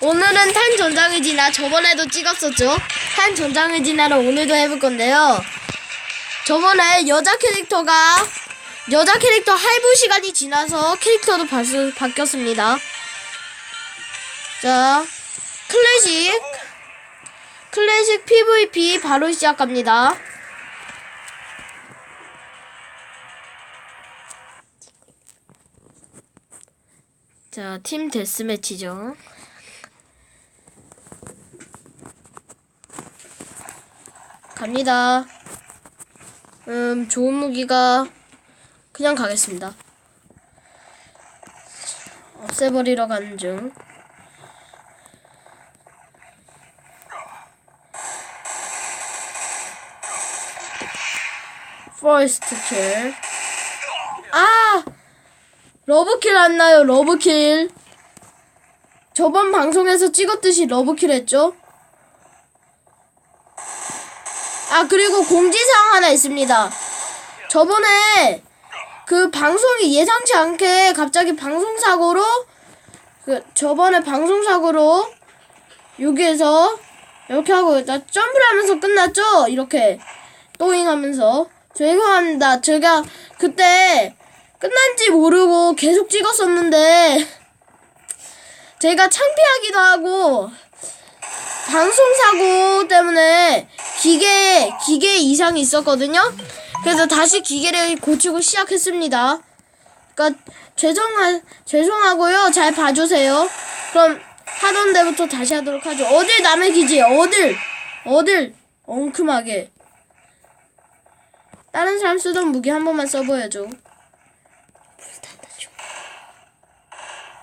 오늘은 탄 전장을 지나 저번에도 찍었었죠. 탄 전장을 지나를 오늘도 해볼 건데요. 저번에 여자 캐릭터가 여자 캐릭터 할부 시간이 지나서 캐릭터도 바, 바뀌었습니다. 자, 클래식 클래식 PVP 바로 시작합니다. 자, 팀 데스매치죠. 갑니다. 음, 좋은 무기가 그냥 가겠습니다. 없애버리러 가는 중. 퍼스트 킬. 아! 러브킬 안 나요, 러브킬. 저번 방송에서 찍었듯이 러브킬 했죠? 아, 그리고 공지사항 하나 있습니다. 저번에 그 방송이 예상치 않게 갑자기 방송사고로 그 저번에 방송사고로 여기에서 이렇게 하고 나 점프를 하면서 끝났죠? 이렇게 또잉 하면서 죄송합니다. 제가 그때 끝난지 모르고 계속 찍었었는데 제가 창피하기도 하고 방송사고 때문에 기계 기계 이상이 있었거든요. 그래서 다시 기계를 고치고 시작했습니다. 그러니까 죄송하 죄송하고요. 잘 봐주세요. 그럼 하던 데부터 다시 하도록 하죠. 어딜 남의 기지? 어딜 어딜 엉큼하게 다른 사람 쓰던 무기 한 번만 써보야죠.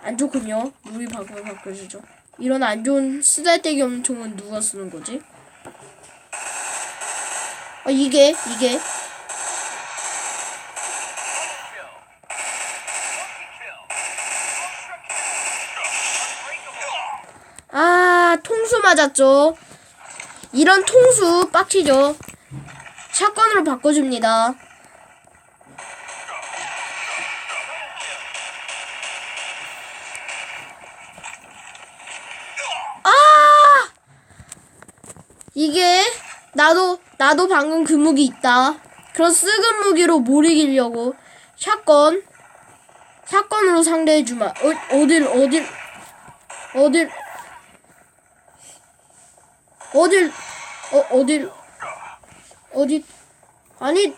안 좋군요. 무기 바꾸면 바꿔주죠. 이런 안 좋은 쓰잘데기 없는 총은 누가 쓰는 거지? 아 이게 이게 아 통수 맞았죠. 이런 통수 빡치죠. 샷건으로 바꿔줍니다. 아! 이게 나도 나도 방금 그 무기 있다. 그런 쓱은 무기로 못 이기려고 샷건 샷건으로 상대해 주마. 어, 어딜 어딜 어딜 어딜 어 어딜 어디 아니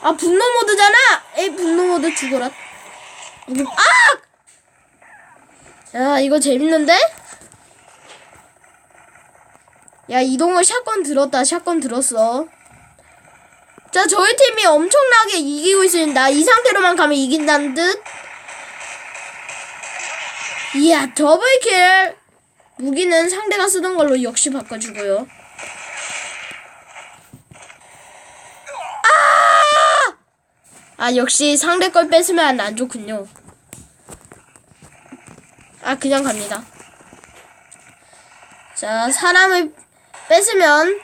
아 분노 모드잖아. 에이 분노 모드 죽어라. 아! 야 이거 재밌는데? 야 이동을 샷건 들었다 샷건 들었어. 자 저희 팀이 엄청나게 이기고 있습니다. 이 상태로만 가면 이긴다는 듯. 이야 더블킬. 무기는 상대가 쓰던 걸로 역시 바꿔주고요. 아! 아 역시 상대 걸 뺏으면 안 좋군요. 아 그냥 갑니다. 자 사람을 뺏으면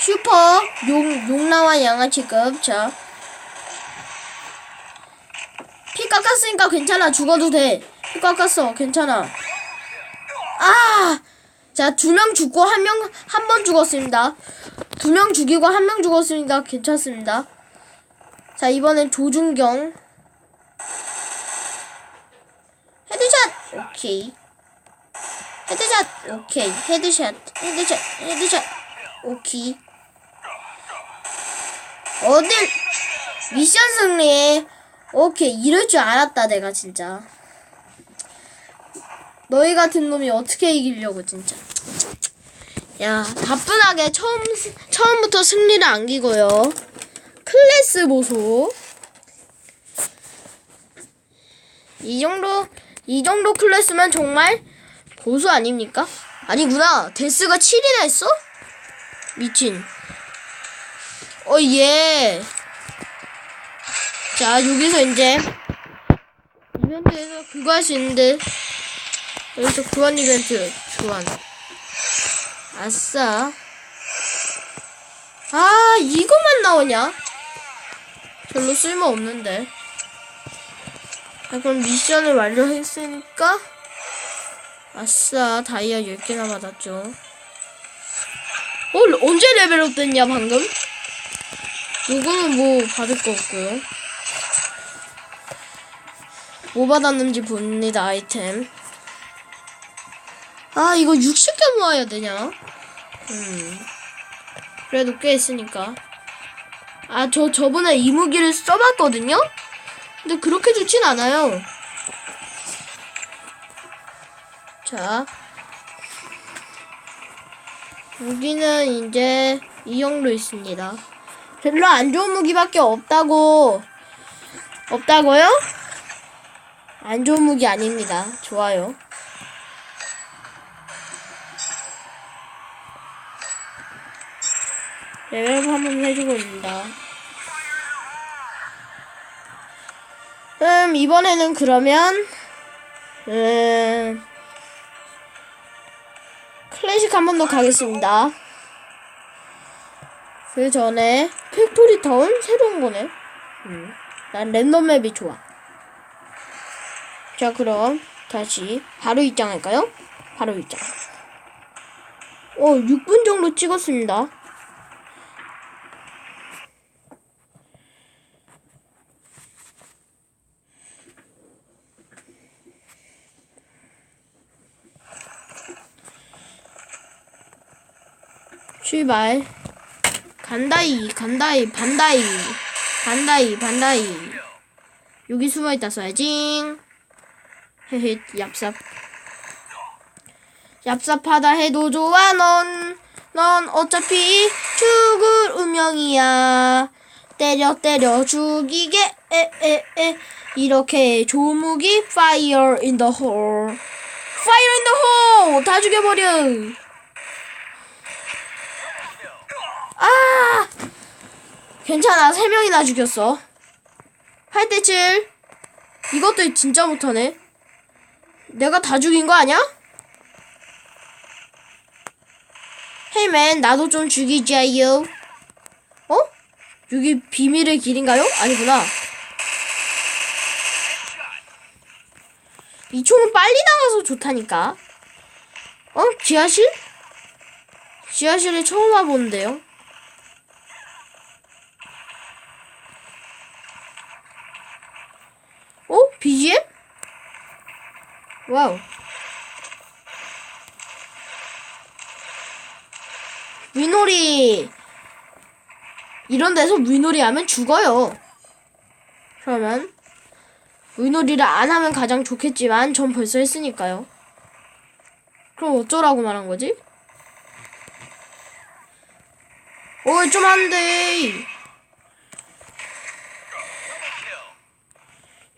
슈퍼 용, 용나와 양아치급 자. 피 깎았으니까 괜찮아. 죽어도 돼 피 깎았어. 괜찮아. 아! 자 두 명 죽고 한 명 한 번 죽었습니다. 두 명 죽이고 한 명 죽었으니까 괜찮습니다. 자 이번엔 조준경. 헤드샷! 오케이 헤드샷. 오케이. 헤드샷. 헤드샷. 헤드샷. 오케이. 어딜 미션 승리. 오케이. 이럴 줄 알았다 내가 진짜. 너희 같은 놈이 어떻게 이기려고 진짜. 야 가뿐하게 처음 처음부터 승리를 안기고요. 클래스 보소. 이 정도 이 정도 클래스면 정말 고수 아닙니까? 아니구나. 데스가 7이나 했어? 미친. 어, 예. 자, 여기서 이제 이벤트에서 그거 할 수 있는데 여기서 교환 이벤트 교환. 아싸. 아, 이것만 나오냐? 별로 쓸모 없는데. 자, 그럼 미션을 완료했으니까 아싸 다이아 10개나 받았죠. 어 언제 레벨업 됐냐 방금? 요거는 뭐 받을 거 없고요. 뭐 받았는지 봅니다 아이템. 아 이거 60개 모아야 되냐? 음. 그래도 꽤 있으니까. 아 저 저번에 이 무기를 써봤거든요? 근데 그렇게 좋진 않아요 자 무기는 이제 이 정도 있습니다. 별로 안 좋은 무기밖에 없다고 없다고요? 안 좋은 무기 아닙니다. 좋아요. 레벨업 한번 해주고 있습니다. 음 이번에는 그러면 음 클래식 한 번 더 가겠습니다. 그 전에 팩토리 타운 새로운 거네. 음, 난 랜덤 맵이 좋아. 자 그럼 다시 바로 입장할까요? 바로 입장. 어 6분 정도 찍었습니다. 출발. 간다이, 간다이, 반다이, 반다이, 반다이. 여기 숨어 있다 써야지. 헤헤, 얍삽. 얍삽하다 해도 좋아, 넌. 넌 어차피 죽을 운명이야. 때려, 때려, 죽이게, 에, 에, 에. 이렇게 좋은 무기, fire in the hole. fire in the hole! 다 죽여버려! 아! 괜찮아. 세 명이나 죽였어. 8대 7. 이것도 진짜 못하네. 내가 다 죽인 거 아니야? 헤이맨, 나도 좀 죽이자요. 어? 여기 비밀의 길인가요? 아니구나. 이 총은 빨리 나가서 좋다니까. 어? 지하실? 지하실에 처음 와보는데요. 어? BGM? 와우. 위놀이. 이런 데서 위놀이 하면 죽어요. 그러면 위놀이를 안 하면 가장 좋겠지만 전 벌써 했으니까요. 그럼 어쩌라고 말한 거지? 어, 좀 안 돼.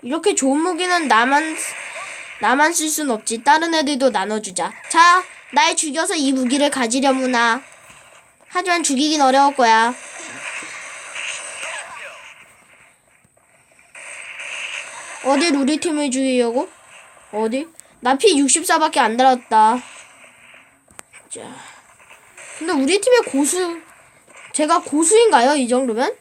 이렇게 좋은 무기는 나만 나만 쓸 순 없지. 다른 애들도 나눠주자. 자, 날 죽여서 이 무기를 가지려무나. 하지만 죽이긴 어려울 거야. 어딜 우리 팀을 죽이려고? 어디? 나 피 64밖에 안 달았다. 자. 근데 우리 팀의 고수, 제가 고수인가요? 이 정도면?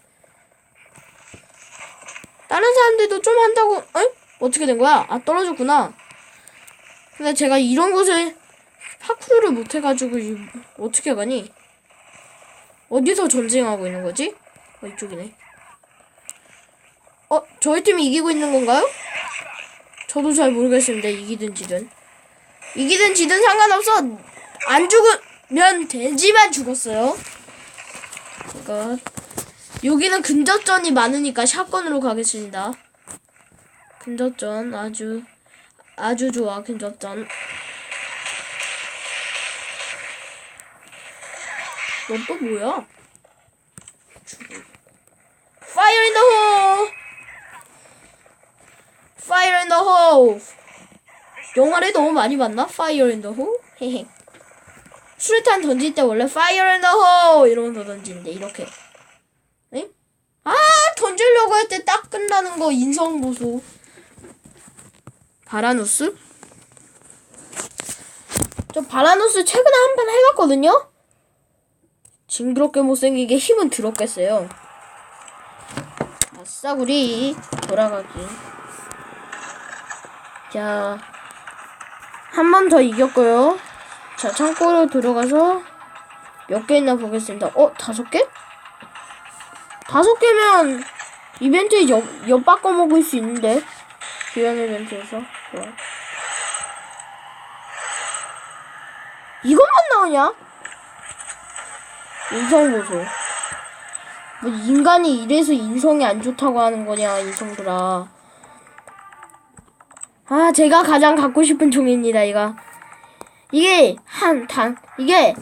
다른 사람들도 좀 한다고, 에? 어떻게 된 거야? 아, 떨어졌구나. 근데 제가 이런 곳에 파쿠르를 못 해가지고, 이- 어떻게 가니? 어디서 전쟁하고 있는 거지? 어, 이쪽이네. 어, 저희 팀이 이기고 있는 건가요? 저도 잘 모르겠습니다. 이기든 지든. 이기든 지든 상관없어. 안 죽으면 되지만 죽었어요. 그러니까 여기는 근접전이 많으니까 샷건으로 가겠습니다. 근접전 아주 아주 좋아 근접전. 넌 또 뭐야? Fire in the hole! 영화를 너무 많이 봤나? Fire in? 헤헤. 수류탄 던질 때 원래 Fire in! 이러면서 던지는데 이렇게. 에? 아 던지려고 할 때 거 인성 보소. 바라누스? 저 바라누스 최근에 한번 해봤거든요? 징그럽게 못생기게 힘은 들었겠어요. 아싸구리 돌아가기. 자, 한 번 더 이겼고요. 자, 창고로 들어가서 몇 개 있나 보겠습니다. 어, 다섯 개? 다섯 개면 이벤트에 엿, 엿 바꿔 먹을 수 있는데. 기현 이벤트에서. 좋아. 이것만 나오냐? 인성 보소. 뭐 인간이 이래서 인성이 안 좋다고 하는 거냐, 인성들아. 아, 제가 가장 갖고 싶은 종입니다, 이거. 이게, 한, 단, 이게,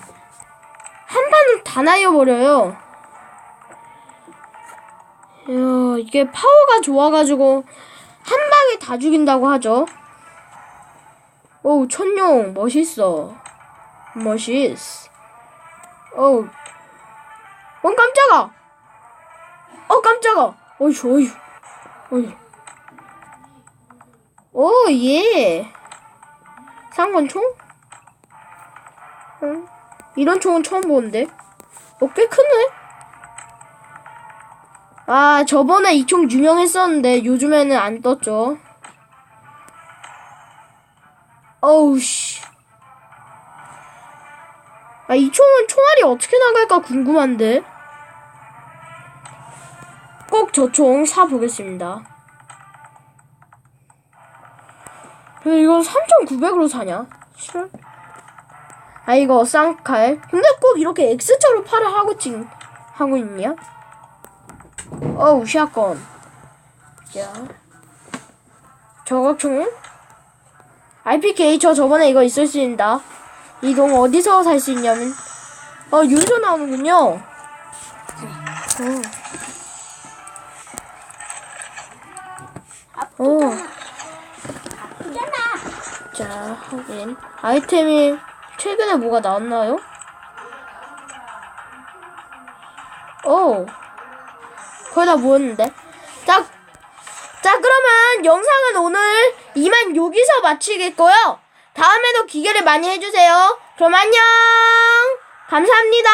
한 판은 다 날려버려요. 이야, 이게 파워가 좋아가지고, 한 방에 다 죽인다고 하죠. 오우, 천룡, 멋있어. 멋있어. 어우, 어, 깜짝아! 어, 깜짝아! 어이구, 어이구, 어이구. 오, 예. 상관총? 응. 이런 총은 처음 보는데. 어, 꽤 크네? 아, 저번에 이 총 유명했었는데, 요즘에는 안 떴죠. 어우, 씨. 아, 이 총은 총알이 어떻게 나갈까 궁금한데. 꼭 저 총 사보겠습니다. 왜 이거 3,900으로 사냐? 싫어? 아 이거 쌍칼. 근데 꼭 이렇게 X자로 팔을 하고 찡 하고 있냐? 어우 샷건. 자, 저격총은? RPK 저 저번에 이거 있을 수 있다. 이동 어디서 살 수 있냐면 어 윤서 나오는군요. 어. 어. 자, 확인. 아이템이 최근에 뭐가 나왔나요? 오, 거의 다 모였는데. 자, 자, 그러면 영상은 오늘 이만 여기서 마치겠고요. 다음에도 기계를 많이 해주세요. 그럼 안녕! 감사합니다!